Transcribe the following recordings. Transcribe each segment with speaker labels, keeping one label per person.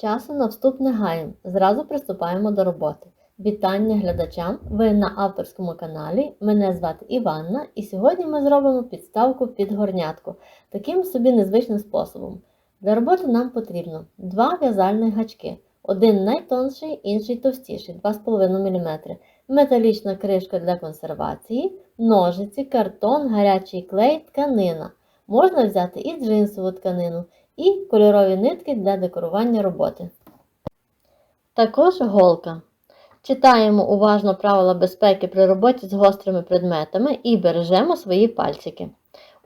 Speaker 1: Часу на вступ не гаємо, зразу приступаємо до роботи. Вітання глядачам! Ви на авторському каналі. Мене звати Іванна, і сьогодні ми зробимо підставку під горнятку таким собі незвичним способом. Для роботи нам потрібно два в'язальних гачки, один найтонший, інший товстіший 2,5 мм, металічна кришка для консервації, ножиці, картон, гарячий клей, тканина. Можна взяти і джинсову тканину, і кольорові нитки для декорування роботи. Також голка. Читаємо уважно правила безпеки при роботі з гострими предметами і бережемо свої пальчики.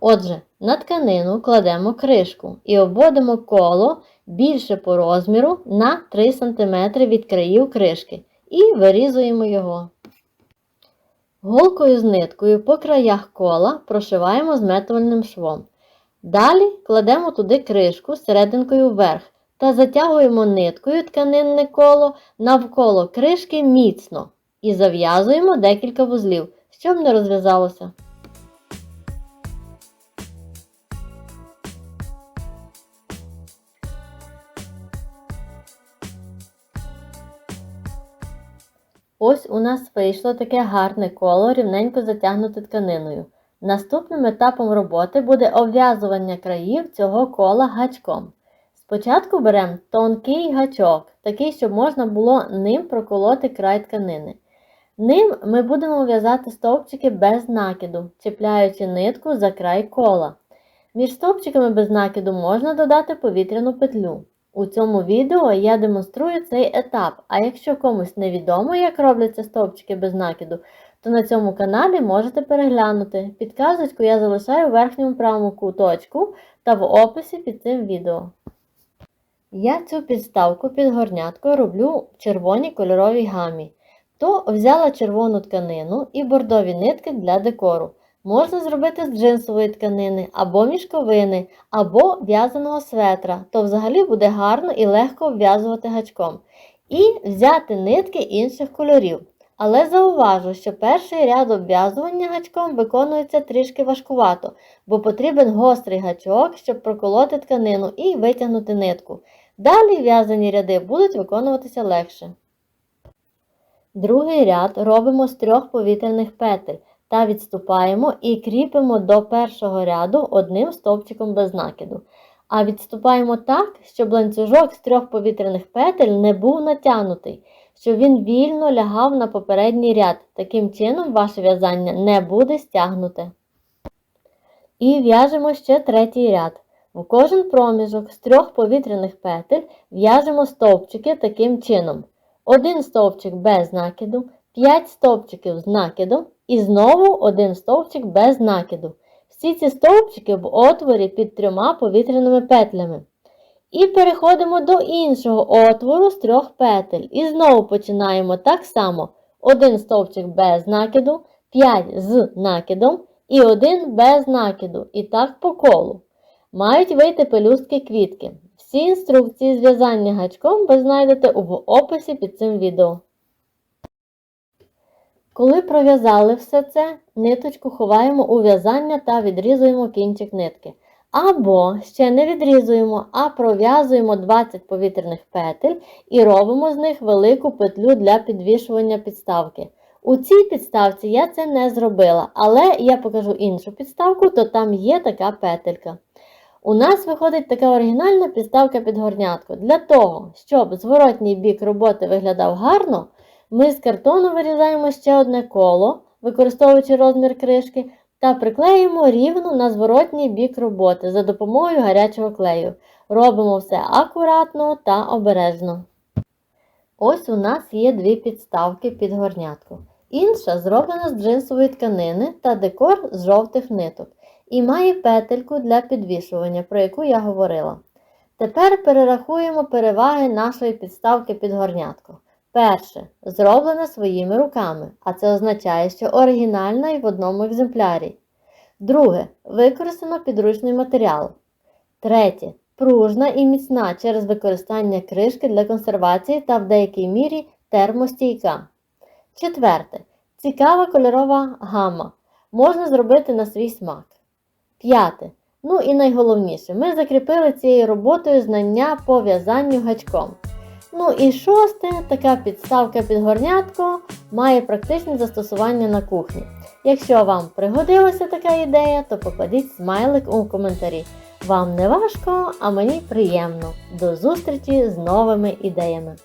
Speaker 1: Отже, на тканину кладемо кришку і обводимо коло більше по розміру на 3 см від країв кришки і вирізуємо його. Голкою з ниткою по краях кола прошиваємо зметувальним швом. Далі кладемо туди кришку серединкою вверх та затягуємо ниткою тканинне коло навколо кришки міцно і зав'язуємо декілька вузлів, щоб не розв'язалося. Ось у нас вийшло таке гарне коло, рівненько затягнуте тканиною. Наступним етапом роботи буде обв'язування країв цього кола гачком. Спочатку беремо тонкий гачок, такий, щоб можна було ним проколоти край тканини. Ним ми будемо в'язати стовпчики без накиду, чіпляючи нитку за край кола. Між стовпчиками без накиду можна додати повітряну петлю. У цьому відео я демонструю цей етап, а якщо комусь невідомо, як робляться стовпчики без накиду, то на цьому каналі можете переглянути. Підказочку я залишаю в верхньому правому куточку та в описі під цим відео. Я цю підставку під горняткою роблю в червоній кольоровій гамі. То взяла червону тканину і бордові нитки для декору. Можна зробити з джинсової тканини, або мішковини, або в'язаного светра, то взагалі буде гарно і легко обв'язувати гачком. І взяти нитки інших кольорів. Але зауважу, що перший ряд обв'язування гачком виконується трішки важкувато, бо потрібен гострий гачок, щоб проколоти тканину і витягнути нитку. Далі в'язані ряди будуть виконуватися легше. Другий ряд робимо з трьох повітряних петель та відступаємо і кріпимо до першого ряду одним стовпчиком без накиду. А відступаємо так, щоб ланцюжок з трьох повітряних петель не був натягнутий, щоб він вільно лягав на попередній ряд. Таким чином ваше в'язання не буде стягнуте. І в'яжемо ще третій ряд. В кожен проміжок з трьох повітряних петель в'яжемо стовпчики таким чином. Один стовпчик без накиду, 5 стовпчиків з накидом і знову один стовпчик без накиду. Всі ці стовпчики в отворі під трьома повітряними петлями. І переходимо до іншого отвору з трьох петель. І знову починаємо так само: один стовпчик без накиду, 5 з накидом і один без накиду. І так по колу. Мають вийти пелюстки квітки. Всі інструкції зв'язання гачком ви знайдете в описі під цим відео. Коли пров'язали все це, ниточку ховаємо у в'язання та відрізуємо кінчик нитки. Або ще не відрізуємо, а пров'язуємо 20 повітряних петель і робимо з них велику петлю для підвішування підставки. У цій підставці я це не зробила, але я покажу іншу підставку, то там є така петелька. У нас виходить така оригінальна підставка під горнятку. Для того, щоб зворотній бік роботи виглядав гарно, ми з картону вирізаємо ще одне коло, використовуючи розмір кришки, та приклеїмо рівно на зворотній бік роботи за допомогою гарячого клею. Робимо все акуратно та обережно. Ось у нас є дві підставки під горнятку. Інша зроблена з джинсової тканини та декор з жовтих ниток. І має петельку для підвішування, про яку я говорила. Тепер перерахуємо переваги нашої підставки під горнятку. Перше, зроблена своїми руками, а це означає, що оригінальна і в одному екземплярі. Друге, використано підручний матеріал. Третє, пружна і міцна через використання кришки для консервації та в деякій мірі термостійка. Четверте, цікава кольорова гама. Можна зробити на свій смак. П'яте. Ну і найголовніше, ми закріпили цією роботою знання по в'язанню гачком. Ну і шосте, така підставка під горнятко має практичне застосування на кухні. Якщо вам пригодилася така ідея, то покладіть смайлик у коментарі. Вам не важко, а мені приємно. До зустрічі з новими ідеями!